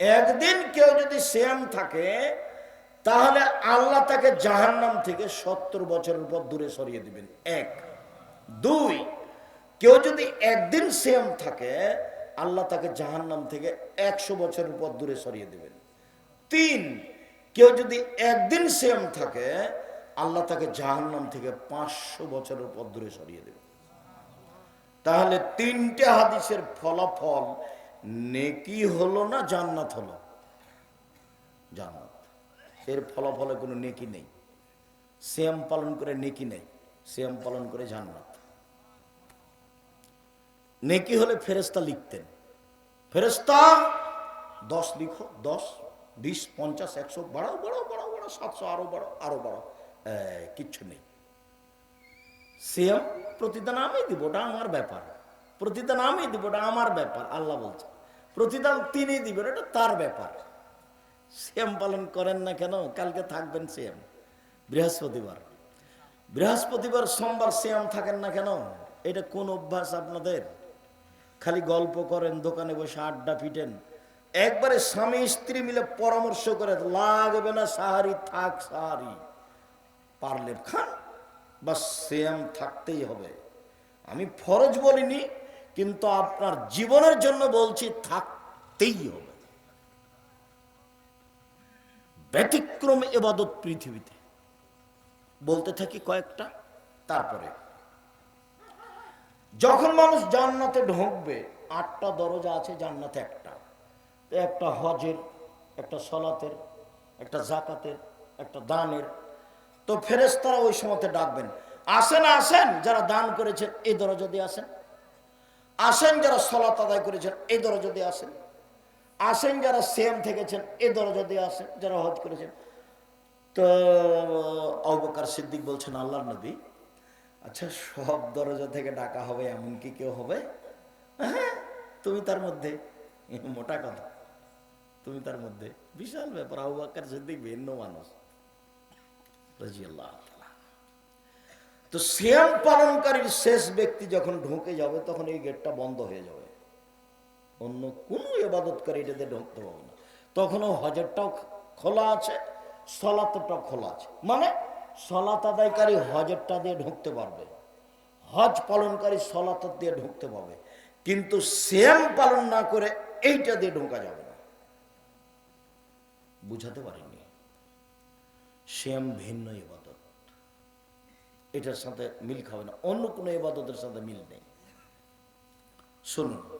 একদিন কেউ যদি সেম থাকে, তাহলে আল্লাহ তাকে জাহান্নাম থেকে সত্তর বছরের পর দূরে সরিয়ে দিবেন। এক। দুই, কেউ যদি একদিন সেম থাকে, আল্লাহ তাকে জাহান্নাম থেকে একশো বছরের পর দূরে সরিয়ে দিবেন। তিন, কেউ যদি একদিন সেম থাকে, আল্লাহ তাকে জাহান্নাম থেকে পাঁচশো বছরের পর দূরে সরিয়ে দেবেন। তাহলে তিনটে হাদিসের ফলাফল নেকি হলো না জান্নাত হলো? জান্নাত। এর ফলাফলে কোনো নেকি নেই। শ্যাম পালন করে নেকি নেই। শ্যাম পালন করে জান্নাত। নেকি হলে ফেরেস্তা লিখতেন। ফেরেস্তা দশ লিখো দশ বিশ পঞ্চাশ একশো বাড়াও বাড়াও বাড়াও বাড়াও সাতশো আরও বাড়াও আরও এই, কিচ্ছু নেই। সিএম প্রতিদান আমি দিব ওটা আমার ব্যাপার। প্রতিদান আমি দিব ওটা আমার ব্যাপার, আল্লাহ বলছে। প্রতিদান তিনি দিবেন, এটা তার ব্যাপার। সিএম পালন করেন না কেন? কালকে থাকবেন সিএম বৃহস্পতিবার। বৃহস্পতিবার, সোমবার সিএম থাকেন না কেন? এটা কোন অভ্যাস আপনাদের? খালি গল্প করেন, দোকানে বসে আড্ডা পিটেন। একবারে স্বামী স্ত্রী মিলে পরামর্শ করে, লাগবে না, সাহারি থাক, সাহারি। পারলে খান। বা সেম থাকতেই হবে। আমি ফরজ বলিনি কিন্তু আপনার জীবনের জন্য বলছি, থাকতেই হবে। ব্যতিক্রম এবাদত পৃথিবীতে। বলতে থাকি কয়েকটা, তারপরে। যখন মানুষ জান্নাতে ঢুকবে, আটটা দরজা আছে জান্নাতে একটা। একটা হজের, একটা সলাতের, একটা জাকাতের একটা দানের। তো ফেরেস্তারা ওই সময়তে ডাকবেন, আসেন আসেন, যারা দান করেছেন, এই দরজা দিয়ে আসেন। আসেন যারা সলাত আদায় করেছেন এই দরজা দিয়ে আসেন। আসেন যারা সেম থেকেছেন এই দরজা দিয়ে আসেন, যারা হজ করেছেন। তো অবকার সিদ্দিক বলছেন আল্লাহ নবী আচ্ছা সব দরজা থেকে ডাকা হবে এমন কি কেউ হবে? হ্যাঁ তুমি তার মধ্যে, মোটা কথা, তুমি তার মধ্যে বিশাল ব্যাপার। আবু বাক্কার সিদ্দিক ভিন্ন মানুষ, রাজিয়াল্লাহ। তো শ্যাম পালনকারীর শেষ ব্যক্তি যখন ঢুকে যাবে, তখন এই গেটটা বন্ধ হয়ে যাবে। অন্য কোনো এবাদতকারী এটাতে ঢুকতে পারবে না। তখনও হজরটাও খোলা আছে, সলাতটাও খোলা আছে। মানে সলাত আদায়কারী হজরটা দিয়ে ঢুকতে পারবে। হজ পালনকারী সলাত দিয়ে ঢুকতে পারবে। কিন্তু শ্যাম পালন না করে এইটা দিয়ে ঢোকা যাবে না। বুঝাতে পারিনি। শ্যাম ভিন্ন ইবাদত। এটার সাথে মিল খাবে না। অন্য কোনো ইবাদতের সাথে মিল নেই। শুনুন,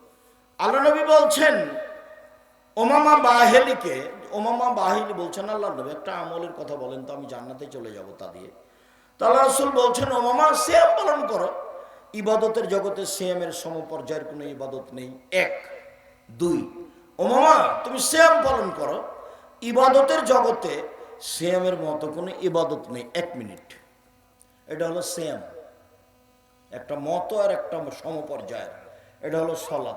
আল্লাহ নবী বলছেন, ওমামা বাহেলিকে, ওমামা বাহিলি বলছেন, আল্লাহ নবী একটা আমলের কথা বলেন তো আমি জান্নাতে চলে যাব তা দিয়ে। তো আল্লাহ রসুল বলছেন, ওমামা শ্যাম পালন করো। ইবাদতের জগতে শ্যামের সমপর্যায়ের কোনো ইবাদত নেই। এক। দুই। ওমামা, তুমি শ্যাম পালন করো। ইবাদতের জগতে শ্যামের মতো কোনো ইবাদত নেই। এক মিনিট। এটা হলো শ্যাম। একটা মত আর একটা সমপর্যায়ের। এটা হলো সলাৎ।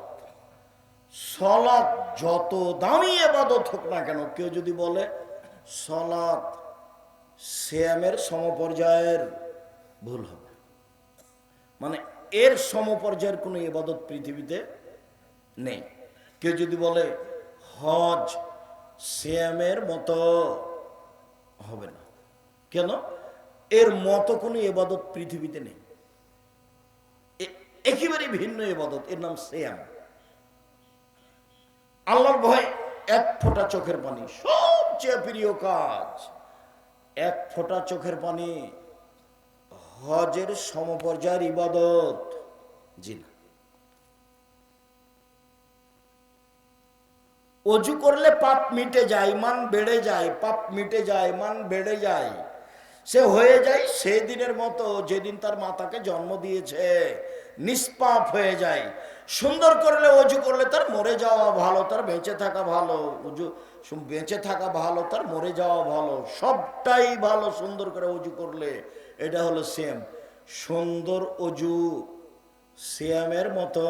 সলাৎ যত দামি এবাদত হোক না কেন, কেউ যদি বলে, সলাৎ শ্যামের সমপর্যায়ের ভুল হবে। মানে এর সমপর্যায়ের কোনো এবাদত পৃথিবীতে নেই। কেউ যদি বলে, হজ শ্যামের মতো হবে না। কেন? এর মতো কোনো এবাদত পৃথিবীতে নেই। একেবারে ভিন্ন এবাদত এর নাম শ্যাম আল্লাহর ভয় এক ফোঁটা চোখের পানি, সবচেয়ে প্রিয় কাজ, এক ফোঁটা চোখের পানি, হজের সমপর্যায়ের ইবাদত জি না অজু করলে পাপ মিটে যায়, মান বেড়ে যায়, পাপ মিটে যায়, মান বেড়ে যায়। সে হয়ে যায় সেই দিনের মতো, যেদিন তার মাতাকে জন্ম দিয়েছে। নিষ্পাপ হয়ে যায়। সুন্দর করলে অজু করলে তার মরে যাওয়া ভালো, তার বেঁচে থাকা ভালো উজু বেঁচে থাকা ভালো, তার মরে যাওয়া ভালো, সবটাই ভালো, সুন্দর করে অজু করলে, এটা হলো সেম সুন্দর অজু শ্যামের মতো,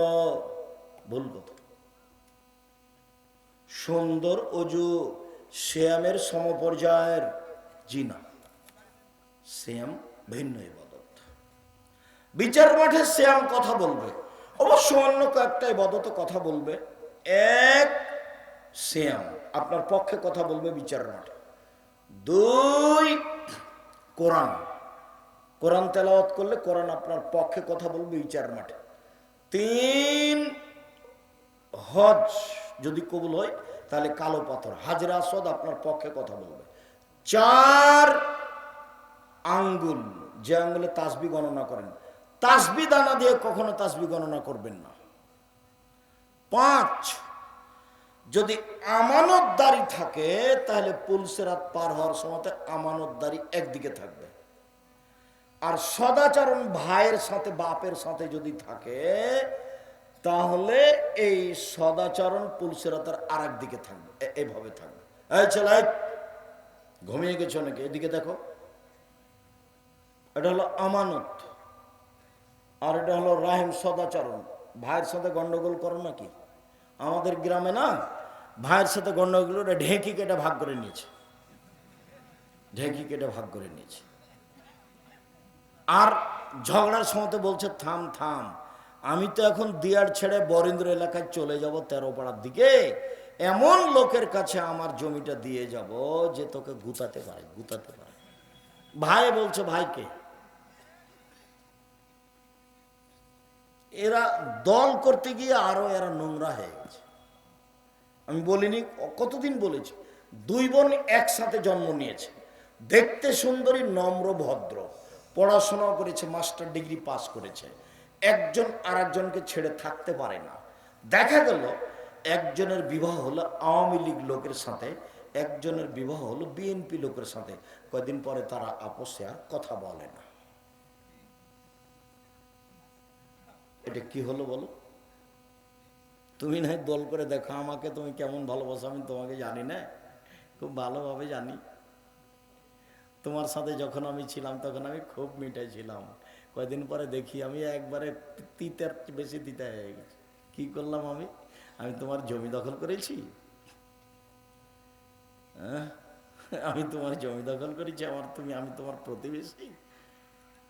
ভুল কথা। সুন্দর অজু শ্যামের সমপর্যায়ের জিনা। শ্যাম ভিন্ন ইবাদত বিচার মাঠে শ্যাম কথা বলবে। অবশ্য অন্য কয়েকটা ইবাদত কথা বলবে। এক, শ্যাম। আপনার পক্ষে কথা বলবে বিচার মাঠে। দুই, কোরআন। কোরআন তেলাওয়াত করলে কোরআন আপনার পক্ষে কথা বলবে বিচার মাঠে। তিন, হজ যদি কবুল হয়, তাহলে কালো পাথর। হাজরা আসদ আপনার পক্ষে কথা বলবে। চার আঙ্গুল, যে আঙ্গুলে তাসবি গণনা করেন। তাসবি দানা দিয়ে কখনো তাসবি গণনা করবেন না। পাঁচ, যদি আমানতদারি থাকে, তাহলে পুলসেরাত পার হওয়ার সময় আমানতদারি একদিকে থাকবে। আর সদাচরণ ভাইয়ের সাথে, বাপের সাথে যদি থাকে, তাহলে এই সদাচরণ পুলসেরাতের আর দিকে থাকবে। এভাবে থাকবে। ছেলে, ঘুমিয়ে গেছো নাকি? এদিকে দেখো। এটা হলো আমানত। আর এটা হলো রাহিম সদাচরণ। ভাইয়ের সাথে গন্ডগোল করো নাকি? আমাদের গ্রামে না, ভাইয়ের সাথে গন্ডগোল ওটা ঢেঁকি কেটে ভাগ করে নিয়েছে। ঢেঁকি কেটে ভাগ করে নিয়েছে। আর ঝগড়ার সময় বলছে, থাম থাম, আমি তো এখন দিয়ার ছেড়ে বরেন্দ্র এলাকায় চলে যাব তেরো পাড়ার দিকে। এমন লোকের কাছে আমার জমিটা দিয়ে যাব যে তোকে গুতাতে পারে গুতাতে পারে। ভাই বলছে, ভাইকে এরা দল করতে গিয়ে আরও এরা নোংরা হয়ে গেছে। আমি বলিনি, কতদিন বলেছি? দুই বোন একসাথে জন্ম নিয়েছে। দেখতে সুন্দরী, নম্র, ভদ্র। পড়াশোনা করেছে, মাস্টার ডিগ্রি পাস করেছে। একজন আর একজনকে ছেড়ে থাকতে পারে না। দেখা গেল, একজনের বিবাহ হলো আওয়ামী লীগ লোকের সাথে, একজনের বিবাহ হলো বিএনপি লোকের সাথে। কয়দিন পরে তারা আপোষে আর কথা বলে না। এটা কি হলো বলো? তুমি না দল করে দেখো আমাকে তুমি কেমন ভালোবাসো, আমি তোমাকে জানি না। খুব ভালোভাবে জানি। তোমার সাথে যখন আমি ছিলাম, তখন আমি খুব মিঠাই ছিলাম। কয়দিন পরে দেখি আমি একবারে তিতার বেশি তিতা হয়ে গেছি। কি করলাম আমি? আমি তোমার জমি দখল করেছি। হ্যাঁ? আমি তোমার জমি দখল করেছি, আমার তুমি, আমি তোমার প্রতিবেশী।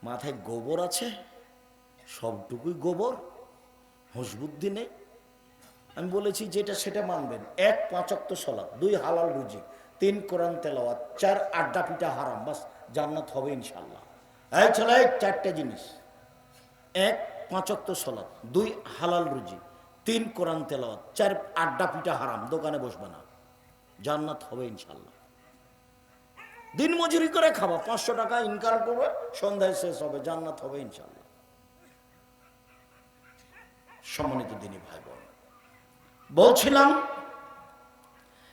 মাথায় গোবর আছে? সবটুকুই গোবর হুঁশবুদ্ধি নেই। আমি বলেছি যেটা সেটা মানবেন। এক পাঁচক্ত সলাপ, দুই হালাল রুজি, তিন কোরআন তেলাওয়াত, চার আড্ডা পিঠা হারাম, বাস জান্নাত হবে ইনশাল্লাহ এই ছেলে চারটে জিনিস। এক পাঁচক্ত সলাপ, দুই হালাল রুজি, তিন কোরআন তেলাওয়াত, চার আড্ডা পিঠা হারাম, দোকানে বসবে না। জান্নাত হবে ইনশাল্লাহ দিন মজুরি করে খাবা, পাঁচশো টাকা ইনকাম করবে, সন্ধ্যায় শেষ হবে, জান্নাত হবে ইনশাল্লাহ সম্মানিত দিনী ভাই বোন বলছিলাম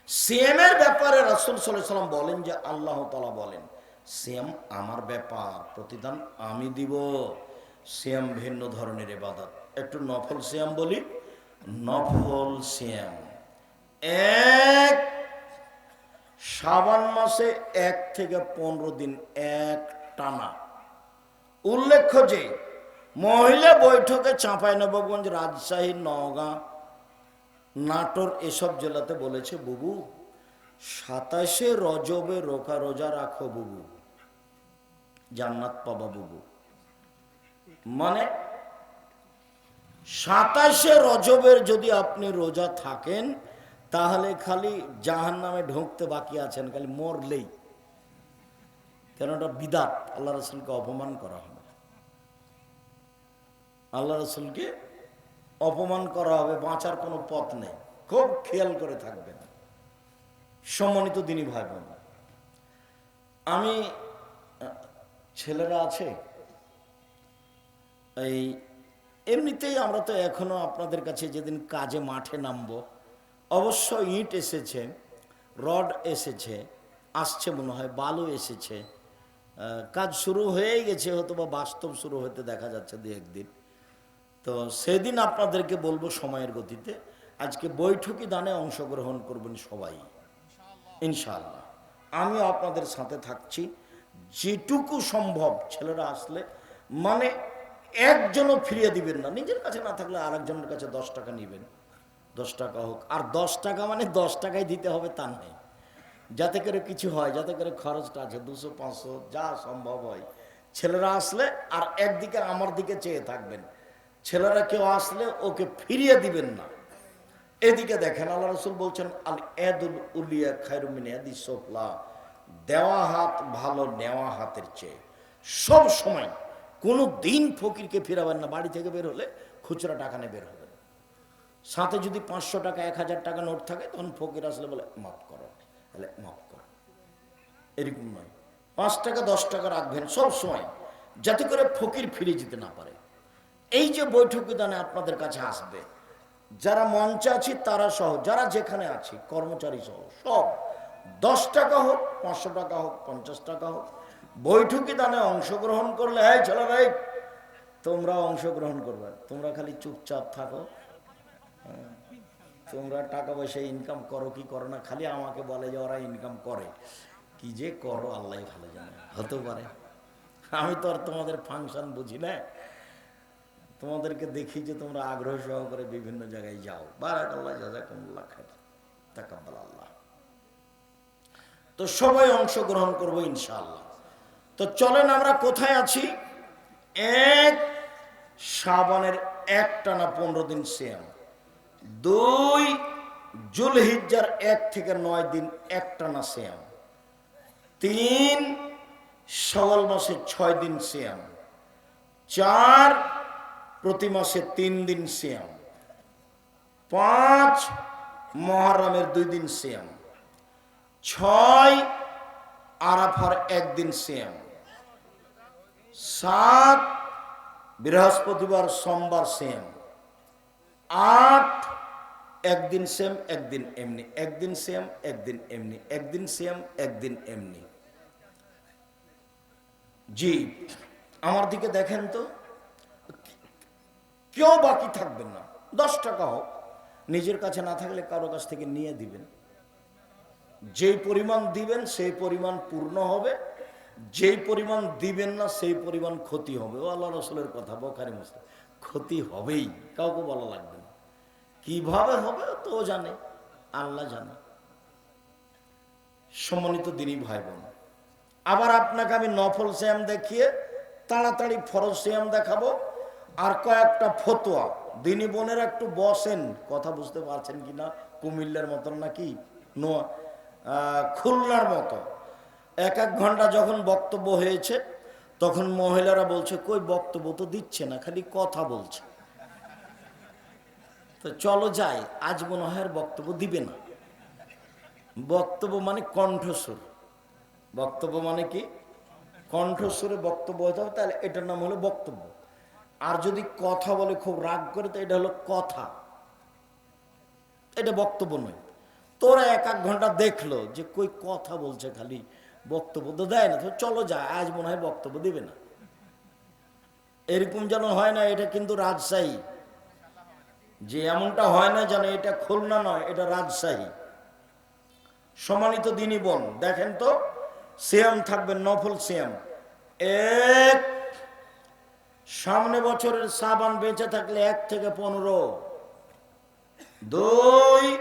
সিএম এর ব্যাপারে রাসুল সাল্লাম বলেন যে আল্লাহ তালা বলেন সিএম আমার ব্যাপার, প্রতিদান আমি দিব। সিএম ভিন্ন ধরনের এবাদত একটু নফল সিএম বলি, নফল সিএম এক শ্রাবণ মাসে এক থেকে পনেরো দিন এক টানা। উল্লেখ্য যে মহিলা বৈঠকে চাঁপাইনবাবগঞ্জ রাজশাহী, নওগাঁ, নাটোর এসব জেলাতে বলেছে, বুবু, সাতাশে রজবে রোকা রোজা রাখো বুবু, জান্নাত পাবা বুবু। মানে সাতাশে রজবের যদি আপনি রোজা থাকেন, তাহলে খালি জাহান নামে ঢুকতে বাকি আছেন, খালি মরলেই। কেন ওটা বিদাত, আল্লাহ রসুলকে অপমান করা আল্লাহ রসুলকে অপমান করা হবে, বাঁচার কোনো পথ নেই। খুব খেয়াল করে থাকবেন। সম্মানিত দিনী ভাই বোন আমি ছেলেরা আছে, এই এমনিতেই আমরা তো এখনও আপনাদের কাছে যেদিন কাজে মাঠে নামবো, অবশ্য ইট এসেছে, রড এসেছে, আসছে মনে হয়, বালু এসেছে কাজ শুরু হয়েই গেছে হয়তো বা বাস্তব শুরু হতে দেখা যাচ্ছে দু একদিন তো সেদিন আপনাদেরকে বলব সময়ের গতিতে। আজকে বৈঠকি দানে অংশগ্রহণ করবেন সবাই। ইনশাআল্লাহ। আমিও আপনাদের সাথে থাকছি। যেটুকু সম্ভব ছেলেরা আসলে মানে একজনও ফিরিয়ে দিবেন না। নিজের কাছে না থাকলে আরেকজনের কাছে দশ টাকা নেবেন। দশ টাকা হোক। আর দশ টাকা মানে দশ টাকাই দিতে হবে তা নেই যাতে করে কিছু হয়, যাতে করে খরচটা আছে, দুশো, পাঁচশো, যা সম্ভব হয়। ছেলেরা আসলে আর একদিকে আমার দিকে চেয়ে থাকবেন। ছেলেরা কেউ আসলে ওকে ফিরিয়ে দিবেন না। এদিকে দেখেন আল্লাহ রসুল বলছেন, আল এদুল উলিয়া খায়রুমিন এদি সোফলা। দেওয়া হাত ভালো, নেওয়া হাতের চেয়ে। সব সময় কোনো দিন ফকিরকে ফিরাবেন না, বাড়ি থেকে বের হলে খুচরা টাকা নিয়ে বের হবেন। সাথে যদি পাঁচশো টাকা, এক হাজার টাকা নোট থাকে, তখন ফকির আসলে বলে, মাফ করো, তাহলে মাফ করো। এরকম নয়। পাঁচ টাকা, দশ টাকা রাখবেন সব সময়, যাতে করে ফকির ফিরে যেতে না পারে। এই যে বৈঠক বিধানে আপনাদের কাছে আসবে, যারা মঞ্চে আছি তারা সহ, যারা যেখানে আছি, কর্মচারী সহ, সব, দশ টাকা হোক, পাঁচশো টাকা হোক, পঞ্চাশ টাকা হোক বৈঠকি দানে অংশগ্রহণ করলে হ্যাঁ চলো ভাই, তোমরা অংশগ্রহণ করবে, তোমরা খালি চুপচাপ থাকো। তোমরা টাকা পয়সা ইনকাম করো, কি করো না, খালি আমাকে বলে যে ওরা ইনকাম করে। কি যে করো, আল্লাহ ভালো জানে হতে পারে। আমি তো আর তোমাদের ফাংশন বুঝি না। তোমাদেরকে দেখি যে তোমরা আগ্রহ সহকারে বিভিন্ন জায়গায় যাও। বারাক আল্লাহ জাজাকুমুল্লাহ তাকাব্বাল আল্লাহ। তো সবাই অংশগ্রহণ করব ইনশাআল্লাহ। তো চলেন আমরা কোথায় আছি? এক শ্রাবণের এক টানা পনেরো দিন শ্যাম দুই, জুলহিজ্জার এক থেকে নয় দিন এক টানা শ্যাম তিন সওয়াল মাসে ছয় দিন শ্যাম চার প্রতি মাসে তিন দিন শ্যাম পাঁচ মহারামের দুই দিন শ্যাম ছয় আরাফার একদিন শ্যাম সাত বৃহস্পতিবার সোমবার শ্যাম আট একদিন সেম একদিন এমনি একদিন সেম একদিন এমনি একদিন সেম একদিন এমনি। জি, আমার দিকে দেখেন তো। কেউ বাকি থাকবেন না। দশ টাকা হোক, নিজের কাছে না থাকলে কারও কাছ থেকে নিয়ে দিবেন। যেই পরিমাণ দিবেন, সেই পরিমাণ পূর্ণ হবে। যেই পরিমাণ দিবেন না, সেই পরিমাণ ক্ষতি হবে। ও আল্লাহ রসুলের কথা, বখারি মুসলিম। ক্ষতি হবেই, কাউকে বলা লাগবে না। কীভাবে হবে, তো জানে, আল্লাহ জানে। সম্মানিত দিনই ভাই বোন আবার আপনাকে আমি নফল শ্যাম দেখিয়ে, তাড়াতাড়ি ফরজ শ্যাম দেখাবো। আর কয়েকটা ফতোয়া। দিনী বোনের একটু বসেন, কথা বুঝতে পারছেন কি না কুমিল্লার মতন নাকি? নোয়া খুলনার মতো। এক এক ঘণ্টা যখন বক্তব্য হয়েছে, তখন মহিলারা বলছে, কই বক্তব্য তো দিচ্ছে না, খালি কথা বলছে। তো চলো যাই, আজ মনে হয় বক্তব্য দিবে না। বক্তব্য মানে কণ্ঠস্বর। বক্তব্য মানে কি? কণ্ঠস্বরে বক্তব্য হতে হবে, তাহলে এটার নাম হলো বক্তব্য। আর যদি কথা বলে খুব রাগ করে, তো এটা হলো কথা। এটা বক্তব্য নয়। তোরা এক এক ঘণ্টা দেখল যে কই কথা বলছে খালি, বক্তব্য তো দেয় না। তো চলো যা, আজ মনে হয় বক্তব্য দিবে না। এরকম যেন হয় না, এটা কিন্তু রাজশাহী। যে এমনটা হয় না যেন এটা খুলনা নয়, এটা রাজশাহী। সম্মানিত দিনী বোন, দেখেন তো, সিয়াম থাকবে নফল সিয়াম। এক সামনে বছরের সাবান বেঁচে থাকলে এক থেকে পনেরো। দুই,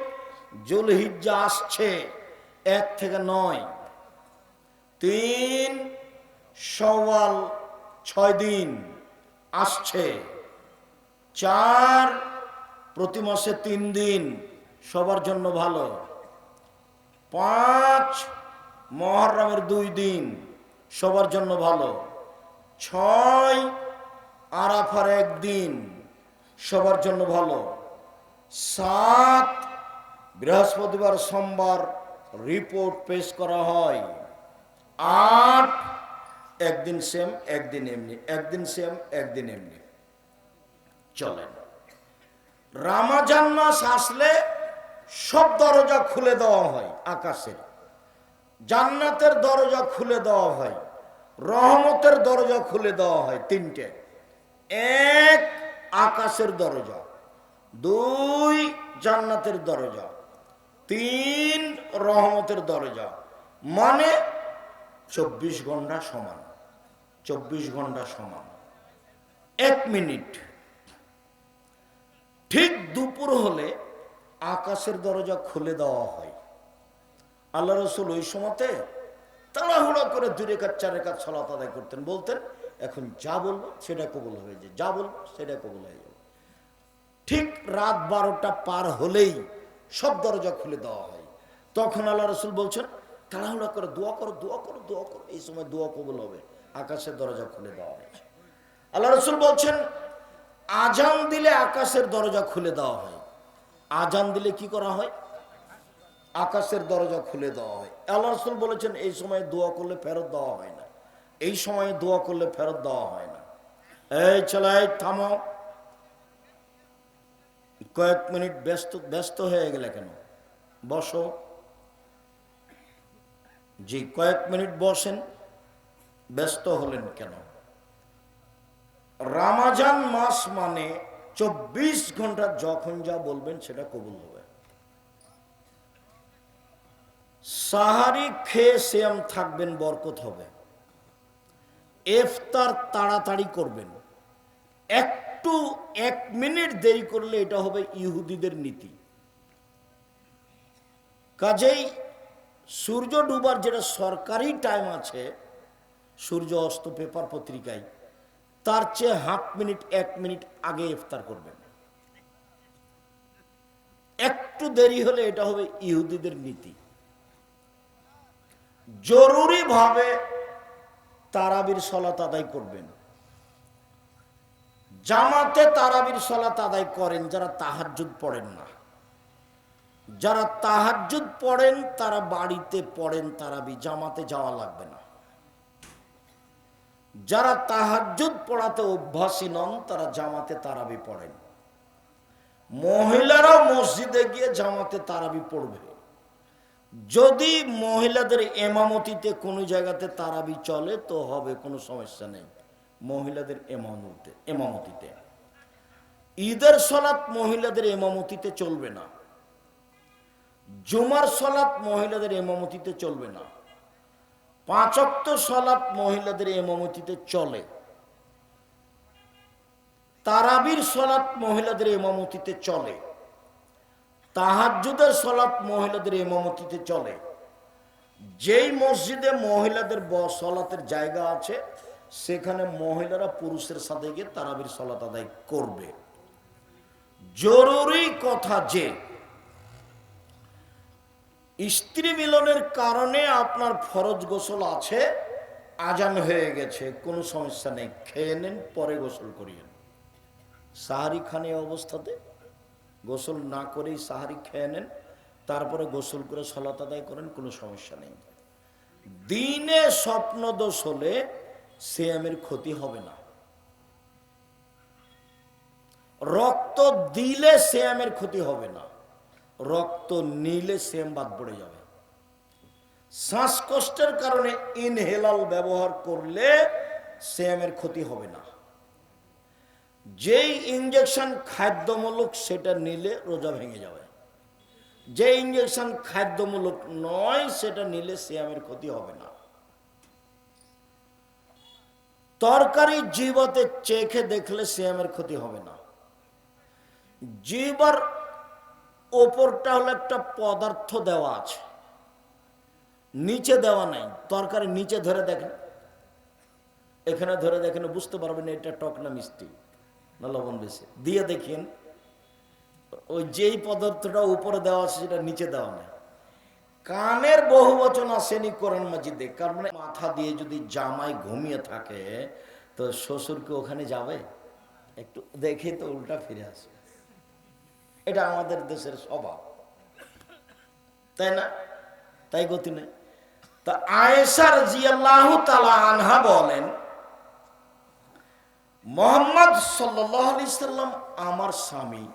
জুলহিজ্জা আসছে এক থেকে নয়। তিন, সওয়াল ছয় দিন আসছে। চার, প্রতি মাসে তিন দিন সবার জন্য ভালো। পাঁচ, মহরমের দুই দিন সবার জন্য ভালো। ছয় আরাফার একদিন সবার জন্য ভালো। সাত বৃহস্পতিবার সোমবার রিপোর্ট পেশ করা হয়। আট একদিন সেম একদিন এমনি, একদিন সেম একদিন এমনি। চলেন। রামাজান মাস আসলে সব দরজা খুলে দেওয়া হয় আকাশের। জান্নাতের দরজা খুলে দেওয়া হয়। রহমতের দরজা খুলে দেওয়া হয় তিনটে। এক আকাশের দরজা, দুই জান্নাতের দরজা, তিন রহমতের দরজা মানে চব্বিশ ঘণ্টা সমান, চব্বিশ ঘণ্টা সমান। এক মিনিট। ঠিক দুপুর হলে আকাশের দরজা খুলে দেওয়া হয়। আল্লাহ রসুল ওই সময়তে তাড়াহুড়া করে দুই রেখার চার রেখার সলাত আদায় করতেন। বলতেন এখন যা বলব সেটা কবুল হয়ে যায় যা বলব সেটা কবুল হয়ে যাবে। ঠিক রাত বারোটা পার হলেই সব দরজা খুলে দেওয়া হয়। তখন আল্লাহ রসুল বলছেন, তাড়াহুড়া করে, দোয়া করো দোয়া করো দোয়া করো। এই সময় দোয়া কবুল হবে, আকাশের দরজা খুলে দেওয়া হয়েছে আল্লাহ রসুল বলছেন, আজান দিলে আকাশের দরজা খুলে দেওয়া হয়। আজান দিলে কি করা হয়? আকাশের দরজা খুলে দেওয়া হয়। আল্লাহ রসুল বলেছেন, এই সময় দোয়া করলে ফেরত দেওয়া হয় এই সময়ে দোয়া করলে ফেরত দেওয়া হয় না। এই চলাই থামো। কয়েক মিনিট ব্যস্ত ব্যস্ত হয়ে গেলে কেন? বসো। জি, কয়েক মিনিট বসেন। ব্যস্ত হলেন কেন? রামাজান মাস মানে চব্বিশ ঘণ্টা যখন যা বলবেন সেটা কবুল হবে। সাহারি খেয়ে শ্যাম থাকবেন, বরকত হবে। এফতার তাড়াতাড়ি করবেন। একটু এক মিনিট দেরি করলে এটা হবে ইহুদিদের নীতি। কাজেই সূর্য ডুবার যেটা সরকারি টাইম আছে, সূর্য অস্ত পেপার পত্রিকায়, তার চেয়ে হাফ মিনিট, এক মিনিট আগে ইফতার করবেন। একটু দেরি হলে এটা হবে ইহুদিদের নীতি। জরুরিভাবে তারাবির সলাত আদায় করবেন। জামাতে তারাবির সলাত আদায় করেন, যারা তাহাজ্জুদ পড়েন না। যারা তাহাজ্জুদ পড়েন, তারা বাড়িতে পড়েন তারাবি, জামাতে যাওয়া লাগবে না। যারা তাহাজ্জুদ পড়াতে অভ্যাসী নন, তারা জামাতে তারাবি পড়েন। মহিলারাও মসজিদে গিয়ে জামাতে তারাবি পড়বে। যদি মহিলাদের এমামতিতে কোনো জায়গাতে তারাবি চলে, তো হবে, কোনো সমস্যা নেই। মহিলাদের এমামতে এমামতিতে। ঈদের সলাৎ মহিলাদের এমামতিতে চলবে না। জুমার সলাৎ মহিলাদের এমামতিতে চলবে না। পাঁচক্ত সলাৎ মহিলাদের এমামতিতে চলে। তারাবির সলাৎ মহিলাদের এমামতিতে চলে। তাহাজ্জুদের সলাৎ মহিলাদের এমামতিতে চলে। যেই মসজিদে মহিলাদের সলাতের জায়গা আছে, সেখানে মহিলারা পুরুষের সাথে গিয়ে তারাবির সলাত আদায় করবে। জরুরি কথা যে, স্ত্রী মিলনের কারণে আপনার ফরজ গোসল আছে, আজান হয়ে গেছে, কোনো সমস্যা নেই, খেয়ে নেন, পরে গোসল করিয়েন সাহারি খান অবস্থাতে গোসল না করেই সাহারি খেয়ে নেন, তারপরে গোসল করে সলাত আদায় করেন, কোনো সমস্যা নেই। দিনে স্বপ্ন দোষ হলে সিয়ামের ক্ষতি হবে না। রক্ত দিলে শ্যামের ক্ষতি হবে না। রক্ত নিলে শ্যাম বাদ পড়ে যাবে। শ্বাসকষ্টের কারণে ইনহেলাল ব্যবহার করলে শ্যামের ক্ষতি হবে না। যেই ইঞ্জেকশন খাদ্যমূলক সেটা নিলে রোজা ভেঙে যাবে। যে ইঞ্জেকশন খাদ্যমূলক নয়, সেটা নিলে শ্যামের ক্ষতি হবে না। তরকারি জীবতে চেখে দেখলে শ্যামের ক্ষতি হবে না। জিবার ওপরটা হলো একটা পদার্থ দেওয়া আছে। নিচে দেওয়া নাই, তরকারি নিচে ধরে দেখেন। এখানে ধরে দেখেন বুঝতে পারবেন এটা টক না মিষ্টি। না লবণ বেশি। দিয়ে দেখেন, ওই যেই পদার্থটা উপরে দেওয়া আছে সেটা নিচে দেওয়া নেই। কানের বহু বচন আসেনি কোরআন মাজিদে কারণ মানে মাথা দিয়ে যদি জামাই ঘুমিয়ে থাকে, তো শ্বশুর কি ওখানে যাবে? একটু দেখে তো উল্টা ফিরে আসবে। এটা আমাদের দেশের স্বভাব। তাই না? তাই গতি নেই। তা আয়েশার জিয়াল্লাহ তালা আনহা বলেন মোহাম্মদ সাল্লি সাল্লাম আমার স্বামী,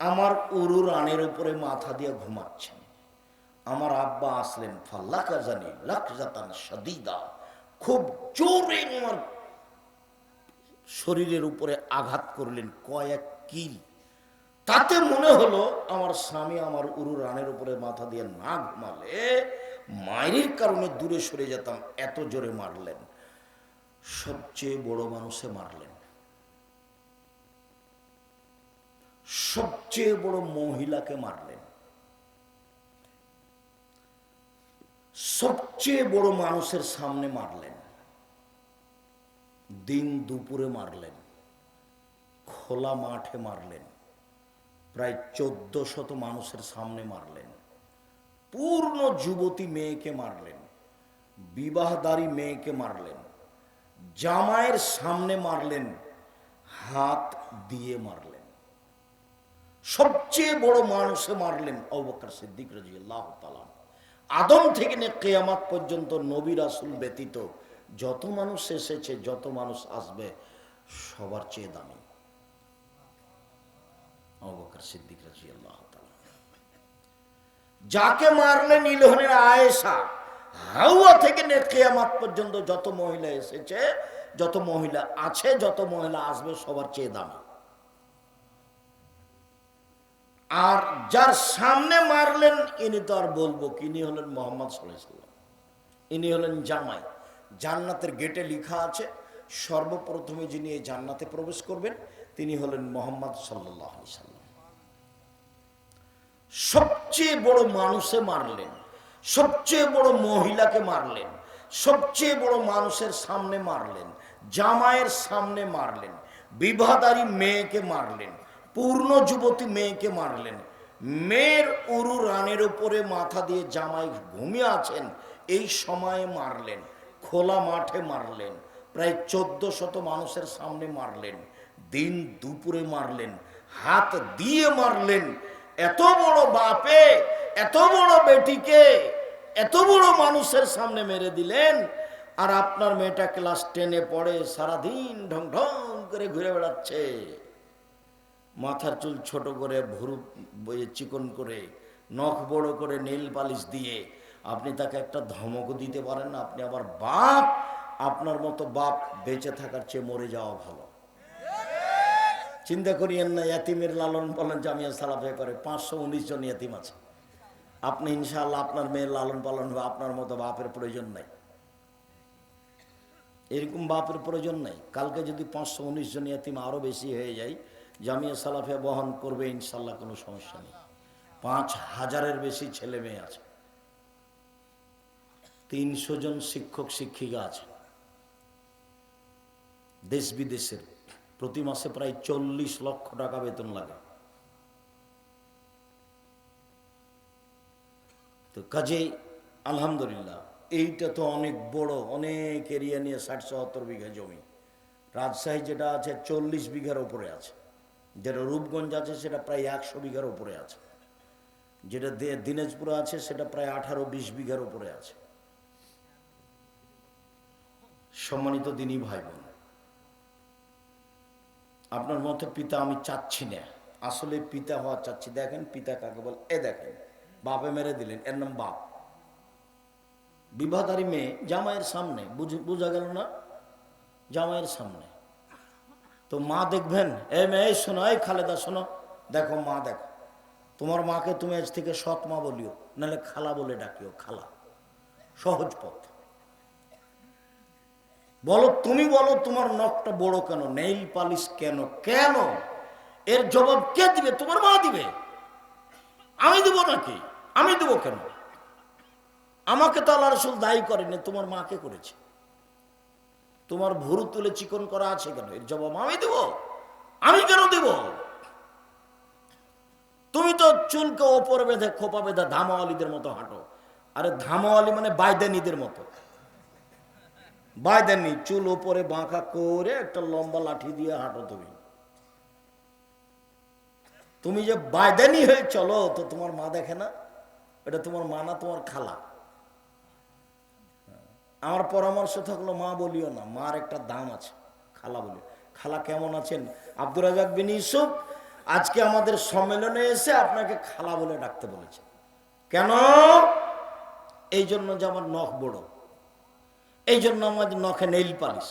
আমার উরু রানের উপরে মাথা দিয়ে ঘুমাচ্ছেন। আমার আব্বা আসলেন ফাল্লাকা জানি, লাকজাতান সাদিদা খুব জোরে আমার শরীরের উপরে আঘাত করলেন, কয়েক কিল। তাতে মনে হলো আমার স্বামী আমার উরু রানের উপরে মাথা দিয়ে না ঘুমালে, মায়ের কারণে দূরে সরে যেতাম, এত জোরে মারলেন। সবচেয়ে বড় মানুষে মারলেন। সবচেয়ে বড় মহিলাকে মারলেন। সবচেয়ে বড় মানুষের সামনে মারলেন। দিন দুপুরে মারলেন। খোলা মাঠে মারলেন। প্রায় চোদ্দ শত মানুষের সামনে মারলেন। পূর্ণ যুবতী মেয়েকে মারলেন। বিবাহদারী মেয়েকে মারলেন। জামাইয়ের সামনে মারলেন। হাত দিয়ে মারলেন। সবচেয়ে বড় মানুষে মারলেন অবকার সিদ্দিক রাজি আল্লাহ আদম থেকে নিয়ে কেয়ামাত পর্যন্ত নবী রাসুল ব্যতীত যত মানুষ এসেছে, যত মানুষ আসবে, সবার চেয়ে দামি। অবকার সিদ্দিক রাজি আল্লাহ যাকে মারলেন ইলহনের আয়েশা, হাওয়া থেকে নে কেয়ামাত পর্যন্ত যত মহিলা এসেছে, যত মহিলা আছে, যত মহিলা আসবে, সবার চেয়ে দামি। আর যার সামনে মারলেন, ইনি তো আর বলব ইনি হলেন মোহাম্মদ সাল্লাম ইনি হলেন জামাই। জান্নাতের গেটে লেখা আছে, সর্বপ্রথমে যিনি এই জান্নাতে প্রবেশ করবেন, তিনি হলেন মোহাম্মদ সাল্লাহ সাল্লাম সবচেয়ে বড় মানুষে মারলেন, সবচেয়ে বড় মহিলাকে মারলেন, সবচেয়ে বড় মানুষের সামনে মারলেন, জামাইয়ের সামনে মারলেন, বিবাহদারী মেয়েকে মারলেন পূর্ণ যুবতী মেয়েকে মারলেন। মেয়ের উরু রানের উপরে মাথা দিয়ে জামাই ঘুমিয়ে আছেন, এই সময়ে মারলেন, খোলা মাঠে মারলেন, প্রায় চোদ্দ শত মানুষের সামনে মারলেন, দিন দুপুরে মারলেন, হাত দিয়ে মারলেন, এত বড় বাপে, এত বড় বেটিকে, এত বড় মানুষের সামনে মেরে দিলেন, আর আপনার মেয়েটা ক্লাস টেনে পড়ে সারাদিন ঢং ঢং করে ঘুরে বেড়াচ্ছে। মাথার চুল ছোট করে ভুরু চিকন করে, নখ বড় করে নীল পালিশ দিয়ে আপনি তাকে একটা ধমক দিতে পারেন না, আপনি আবার বাপ, আপনার মতো বাপ বেঁচে থাকার চেয়ে মরে যাওয়া ভালো। চিন্তা করিয়েন না, ইয়াতিমের লালন পালন জামিয়া সালাফে করে, পাঁচশো উনিশ জন ইয়াতিম আছে। আপনি ইনশাআল্লাহ আপনার মেয়ের লালন পালন হবে, আপনার মতো বাপের প্রয়োজন নাই। এরকম বাপের প্রয়োজন নাই। কালকে যদি পাঁচশো উনিশ জন ইয়াতিম আরও বেশি হয়ে যায় জামিয়া সালাফে বহন করবে ইনশাল্লাহ কোনো সমস্যা নেই। পাঁচ হাজারের বেশি ছেলে মেয়ে আছে। তিনশো জন শিক্ষক, শিক্ষিকা আছে। দেশ বিদেশের, প্রতি মাসে প্রায় চল্লিশ লক্ষ টাকা বেতন লাগে। তো কাজেই, আলহামদুলিল্লাহ, এইটা তো অনেক বড়, অনেক এরিয়া নিয়ে ষাট সত্তর বিঘা জমি। রাজশাহী যেটা আছে, চল্লিশ বিঘার উপরে আছে। যেটা রূপগঞ্জ আছে, সেটা প্রায় একশো বিঘার উপরে আছে। যেটা দিনাজপুরে আছে, সেটা প্রায় আঠারো, বিশ বিঘার উপরে আছে। সম্মানিত দিনী ভাই বোন আপনার মতো পিতা আমি চাচ্ছি না। আসলে পিতা হওয়া চাচ্ছি। দেখেন, পিতা কাকে বল? এ দেখেন, বাপে মেরে দিলেন, এর নাম বাপ। বিবাহদারী মেয়ে, জামাইয়ের সামনে বোঝা গেল না? জামাইয়ের সামনে। তো মা দেখবেন এ মেয়ে শোনো, এই খালেদা, শোনো। দেখো, মা দেখো। তোমার মাকে তুমি আজ থেকে সৎ মা বলিও, নাহলে খালা বলে ডাকিও, খালা। সহজ পথ। বলো, তুমি বলো, তোমার নখটা বড় কেন, নেইল পালিশ কেন কেন? এর জবাব কে দিবে? তোমার মা দিবে। আমি দিব নাকি? আমি দেবো কেন? আমাকে তো আল্লাহ রসুল দায়ী করেনি তোমার মাকে করেছে? তোমার ভুরু তুলে চিকন করা আছে কেন? এর জবাব আমি দেব। আমি কেন দেব? তুমি তো চুলকে ওপরে বেঁধে খোপা বেঁধে ধামাওয়ালিদের মতো হাঁটো। আরে ধামাওয়ালি মানে বাইদানিদের মতো। বাইদানি, চুল ওপরে বাঁকা করে একটা লম্বা লাঠি দিয়ে হাঁটো তুমি। তুমি যে বাইদানি হয়ে চলো, তো তোমার মা দেখে না? এটা তোমার মা না তোমার খালা? আমার পরামর্শ থাকল, মা, বলিও না, মার একটা দাম আছে। খালা বলি, খালা কেমন আছেন? আব্দুর রাজাক বিন ইউসুফ, আজকে আমাদের সম্মেলনে এসে আপনাকে খালা বলে ডাকতে বলেছে। কেন? এই জন্য যে আমার নখ বড়, এই জন্য আমার নখে নেইল পালিশ,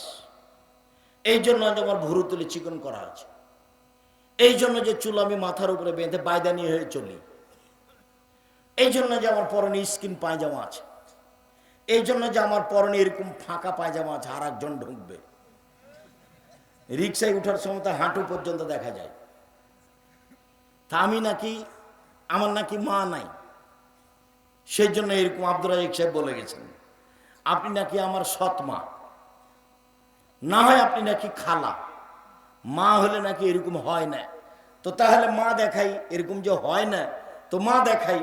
এই জন্য যে আমার ভুরু তুলে চিকন করা আছে, এই জন্য যে চুল আমি মাথার উপরে বেঁধে বায়দানি হয়ে চলি, এই জন্য যে আমার পরনে স্কিন পায়জামা আছে। এই জন্য যে আমার পরনে এরকম ফাঁকা পায়জামা আছে আর একজন ঢুকবে। রিক্সায় উঠার সময় তো হাঁটু পর্যন্ত দেখা যায়। তা আমি নাকি, আমার নাকি মা নাই। সেই জন্য এরকম আব্দুর রাজিক সাহেব বলে গেছেন, আপনি নাকি আমার সৎ মা। না হয় আপনি নাকি খালা। মা হলে নাকি এরকম হয় না। তো তাহলে মা দেখাই, এরকম যে হয় না, তো মা দেখাই।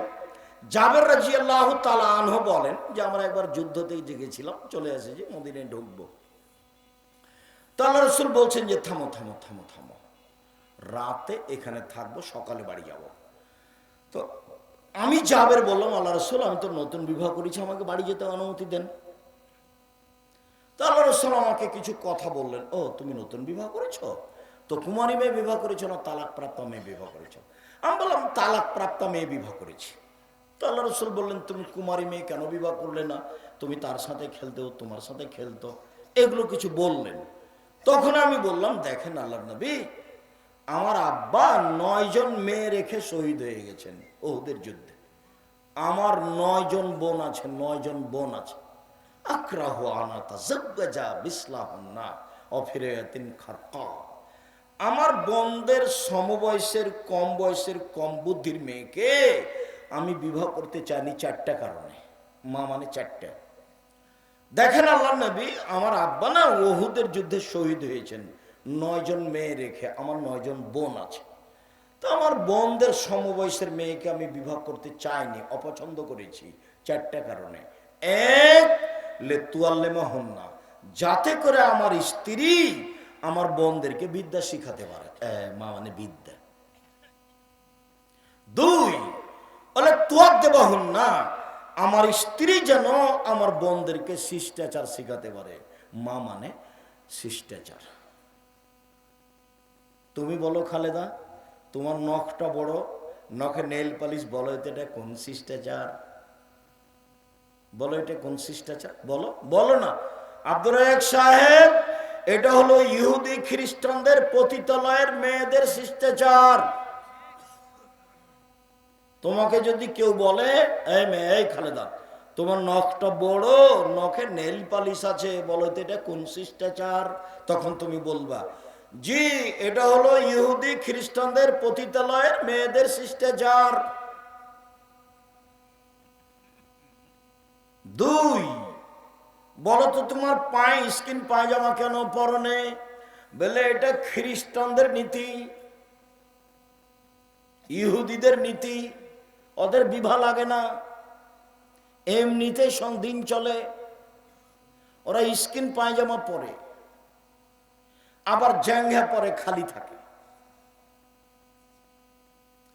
জাবের রাজি আল্লাহ তালা আনহ বলেন যে, আমরা একবার যুদ্ধতে জেগেছিলাম, চলে এসেছি মদিনে ঢুকবো। তো আল্লাহ রসুল বলছেন যে, থামো থামো থামো থামো। রাতে এখানে থাকব, সকালে বাড়ি যাব। তো আমি জাবের বললাম, আল্লাহ রসুল, আমি তো নতুন বিবাহ করেছি, আমাকে বাড়ি যেতে অনুমতি দেন। তো আল্লাহ রসুল আমাকে কিছু কথা বললেন, ও, তুমি নতুন বিবাহ করেছ? তো কুমারী মেয়ে বিবাহ করেছ না তালাক প্রাপ্ত মেয়ে বিবাহ করেছ? আমি বললাম তালাক প্রাপ্ত মেয়ে বিবাহ করেছি। তো আল্লাহ রসুল বললেন, তুমি কুমারী মেয়ে কেন বিবাহ করলে না? তুমি তার সাথে খেলতেও তোমার সাথে খেলতো। এগুলো কিছু বললেন। তখন আমি বললাম, দেখেন আল্লাহ নবী, আমার আব্বা নয়জন মেয়ে রেখে শহীদ হয়ে গেছেন ওদের যুদ্ধে। আমার নয়জন বোন আছে নয়জন বোন আছে। আক্রাহ আনাতা জব্বাজা খারকা। আমার বোনদের সমবয়সের কম বয়সের কম বুদ্ধির মেয়েকে আমি বিবাহ করতে চাইনি চারটা কারণে। মা মানে চারটা। দেখেন আল্লাহ নবী, আমার আব্বা না ওহুদের যুদ্ধে শহীদ হয়েছেন। নয়জন মেয়ে রেখে আমার নয়জন বোন আছে। তো আমার বোনদের সমবয়সের মেয়েকে আমি বিবাহ করতে চাইনি, অপছন্দ করেছি চারটা কারণে। এক, লেতুয়াল্লেমা হন্না যাতে করে আমার স্ত্রী আমার বোনদেরকে বিদ্যা শিখাতে পারে। মা মানে বিদ্যা। দুই বলে তুয়ার দেবা হন না আমার স্ত্রী যেন আমার বোনদেরকে শিষ্টাচার শিখাতে পারে। মা মানে শিষ্টাচার। তুমি বলো, খালেদা, তোমার নখটা বড়, নখে নেল পালিশ, বলো এটা কোন শিষ্টাচার? বলো এটা কোন শিষ্টাচার? বলো বলো না। আব্দুর রাজাক সাহেব, এটা হলো ইহুদি খ্রিস্টানদের পতিতালয়ের মেয়েদের শিষ্টাচার। তোমাকে যদি কেউ বলে, এই মেয়ে, এই খালেদা, তোমার নখটা বড়, নখে নেল পালিশ আছে, বলো তো এটা কোন শিষ্টাচার? তখন তুমি বলবা, জি, এটা হলো ইহুদি খ্রিস্টানদের পতিতালয়ের মেয়েদের শিষ্টাচার। দুই, বলো তো তোমার পায়ে, স্কিন পায়জামা কেন পরনে বলে, এটা খ্রিস্টানদের নীতি, ইহুদিদের নীতি। ওদের বিভা লাগে না। এমনিতে দিন চলে। ওরা স্কিন পায়জামা পরে। আবার জ্যাঙ্ঘা পরে খালি থাকে।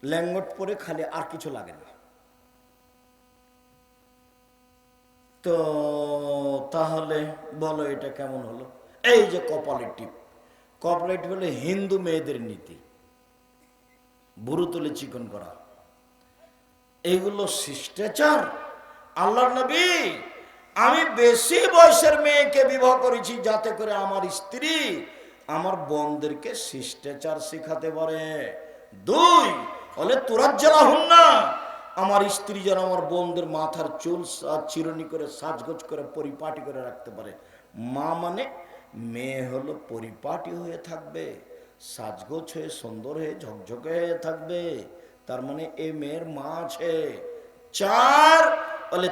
ল্যাঙ্গট পরে খালি আর কিছু লাগে না। তো তাহলে বলো এটা কেমন হলো? এই যে কপালের টিপ হলো হিন্দু মেয়েদের নীতি। বুড়ো তুলে চিকন করা। এইগুলো শিষ্টাচার। আল্লাহ নবী, আমি বেশি বয়সের মেয়েকে বিবাহ করেছি যাতে করে আমার স্ত্রী আমার বোনদেরকে শিষ্টাচার শেখাতে পারে। দুই তোরা জেলা হন না আমার স্ত্রী যেন আমার বোনদের মাথার চুল চিরুনি করে সাজগোজ করে পরিপাটি করে রাখতে পারে। মা মানে মেয়ে হলো পরিপাটি হয়ে থাকবে, সাজগোজ হয়ে, সুন্দর হয়ে, ঝকঝকে হয়ে থাকবে। তার মানে এই মেয়ের মা আছে। চার, বলে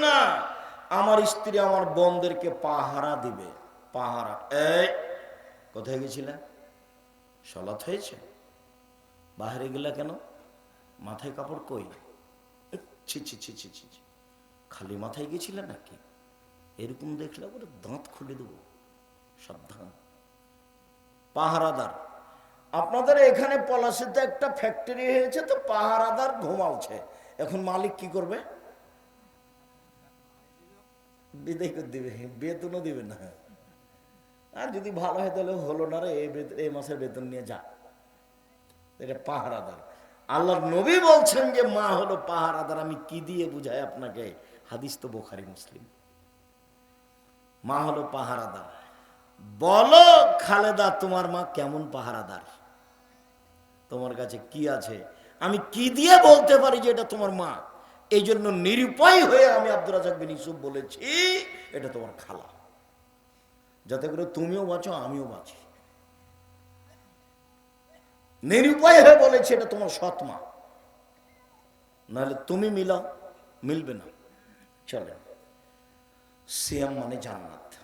না আমার স্ত্রী আমার বোনদেরকে পাহারা দিবে। পাহারা, এই, কোথায় গেছিলে? সলাৎ হয়েছে? বাহিরে গেলে কেন? মাথায় কাপড় কই? ছি ছি ছি ছি ছি ছি। খালি মাথায় গেছিলে নাকি? এরকম দেখলে ওরে দাঁত খুলে দেবো। সাবধান। পাহারাদার আপনাদের এখানে পলাশিতে একটা ফ্যাক্টরি হয়েছে তো পাহারাদার ঘুমাচ্ছে। এখন মালিক কি করবে? বিদায় করে দিবে, বেতনও দিবে না। আর যদি ভালো হয় তাহলে হলো না রে এই মাসের বেতন নিয়ে যা। এটা পাহারাদার। আল্লাহর নবী বলছেন যে, মা হলো পাহারাদার। আমি কি দিয়ে বুঝাই আপনাকে? হাদিস তো বোখারি, মুসলিম। মা হলো পাহারাদার। বলো, খালেদা, তোমার মা কেমন পাহারাদার? তোমার কাছে কি আছে? আমি কি দিয়ে বলতে পারি যে এটা তোমার মা? এই জন্য নিরুপায় হয়ে আমি আব্দুল রাজাক বিন ইউসুফ বলেছি, এটা তোমার খালা। যাতে করে তুমিও বাঁচো, আমিও বাঁচি। নিরুপায় হয়ে বলেছে, এটা তোমার সৎ মা। নাহলে তুমি মিলাও, মিলবে না। চলে সিয়াম মানে জান্নাত।